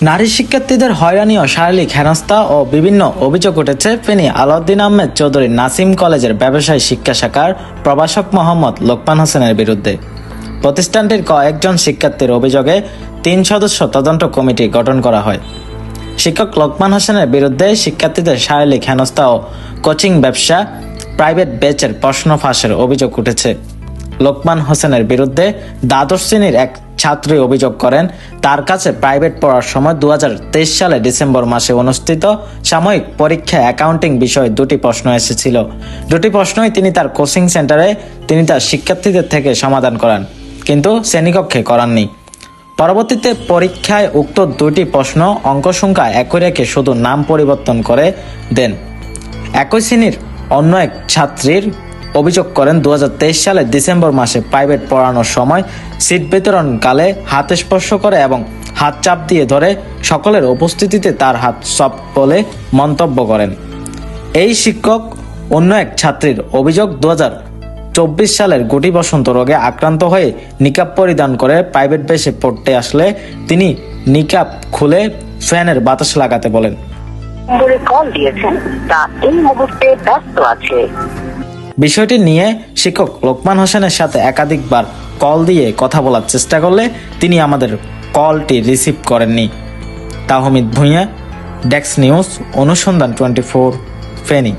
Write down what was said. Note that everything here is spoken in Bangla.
নারী শিক্ষার্থীদের হয়রানি ও শারীরিক হেনস্থা ও বিভিন্ন অভিযোগ উঠেছে ফেনী আলাউদ্দিন আহমেদ চৌধুরী নাসিম কলেজের ব্যবসায় শিক্ষা শাখার প্রভাষক মোহাম্মদ লোকমান হোসেনের বিরুদ্ধে। প্রতিষ্ঠানটির কয়েকজন শিক্ষার্থীর অভিযোগে তিন সদস্য তদন্ত কমিটি গঠন করা হয়। শিক্ষক লোকমান হোসেনের বিরুদ্ধে শিক্ষার্থীদের শারীরিক হেনস্থা ও কোচিং ব্যবসা প্রাইভেট ব্যাচের প্রশ্ন ফাঁসের অভিযোগ উঠেছে। লোকমান হোসেনের বিরুদ্ধে দ্বাদশ শ্রেণির এক ছাত্রী অভিযোগ করেন, তার কাছে প্রাইভেট পড়ার সময় দু সালে ডিসেম্বর মাসে অনুষ্ঠিত সাময়িক পরীক্ষায় অ্যাকাউন্টিং বিষয়ে দুটি প্রশ্ন এসেছিল। দুটি প্রশ্নই তিনি তার কোচিং সেন্টারে তিনি তার শিক্ষার্থীদের থেকে সমাধান করান, কিন্তু শ্রেণীকক্ষে করাননি। পরবর্তীতে পরীক্ষায় উক্ত দুটি প্রশ্ন অঙ্ক সংখ্যা একই রেখে শুধু নাম পরিবর্তন করে দেন। একই শ্রেণির অন্য এক ছাত্রীর অভিযোগ করেন দু হাজার তেইশ সালের ডিসেম্বর মাসে প্রাইভেট পড়ানোর সময় সিট বিতরণকালে হাত স্পর্শ করে এবং হাত চাপ দিয়ে ধরে সকলের উপস্থিতিতে তার হাত সব বলে মন্তব্য করেন। এই শিক্ষক অন্য এক ছাত্রীর অভিযোগ দু চব্বিশ সালের গুটি বসন্ত রোগে আক্রান্ত হয়ে নিকাব পরিধান করে প্রাইভেট বেসে পড়তে আসলে তিনি নিকাব খুলে ফ্যানের বাতাস লাগাতে বলেন। কল দিয়েছেন, তা এই মুহূর্তে ব্যস্ত আছে। বিষয়টি নিয়ে শিক্ষক লোকমান হোসেনের সাথে একাধিকবার কল দিয়ে কথা বলার চেষ্টা করলে তিনি আমাদের কলটি রিসিভ করেননি। তাহমিদ ভুঁইয়া, ডেক্স নিউজ, অনুসন্ধান টোয়েন্টি ফোর, ফেনী।